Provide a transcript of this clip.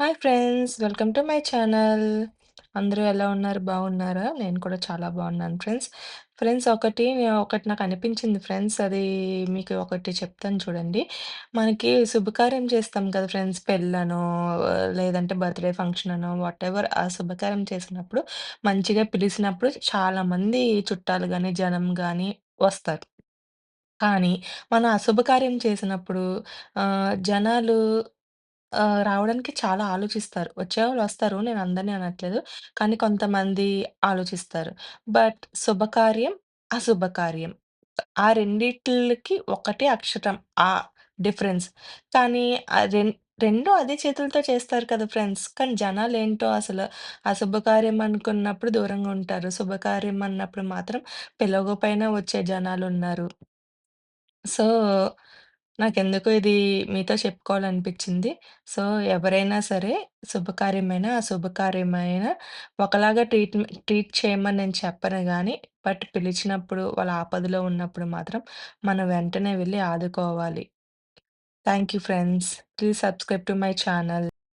Hi friends! Welcome to my channel. అందరూ ఎలా ఉన్నారు? బాగున్నారా? నేను కూడా చాలా బాగున్నాను ఫ్రెండ్స్. ఫ్రెండ్స్ ఒకటి ఒకటి నాకు అనిపించింది ఫ్రెండ్స్ అది మీకు ఒకటి చెప్తాను చూడండి. మనకి శుభకార్యం చేస్తాం కదా ఫ్రెండ్స్ పెళ్ళనో లేదంటే బర్త్‌డే ఫంక్షన్ అనో వాటెవర్ ఆ శుభకార్యం చేసినప్పుడు మంచిగా పిలిచినప్పుడు చాలామంది చుట్టాలు కానీ జనం కానీ వస్తారు. కానీ మనం అశుభకార్యం చేసినప్పుడు జనాలు ఆహ్, రావడానికి చాలా ఆలోచిస్తారు. వచ్చేవాళ్ళు వస్తారు. నేను అందరిని అనట్లేదు. కానీ కొంతమంది ఆలోచిస్తారు. బట్ శుభకార్యం, అశుభకార్యం ఆ రెండిట్లికి ఒకటే అక్షరం ఆ డిఫరెన్స్. కానీ ఆ రెం 2 అదే చేతులతో చేస్తారు కదా ఫ్రెండ్స్. కానీ జనాలేంటో అసలు అశుభకార్యం అనుకున్నప్పుడు దూరంగా ఉంటారు. శుభకార్యం అన్నప్పుడు మాత్రం పిలవకపోయినా వచ్చే జనాలున్నారు. సో, నాకెందుకో ఇది మీతో చెప్పుకోవాలనిపించింది. సో, ఎవరైనా సరే శుభకార్యమైనా, అశుభకార్యమైన ఒకలాగా ట్రీట్ ట్రీట్ చేయమని నేను చెప్పను గానీ, బట్ పిలిచినప్పుడు వాళ్ళు ఆపదలో ఉన్నప్పుడు మాత్రం మనం వెంటనే వెళ్ళి ఆదుకోవాలి. Thank you friends. Please subscribe to my channel.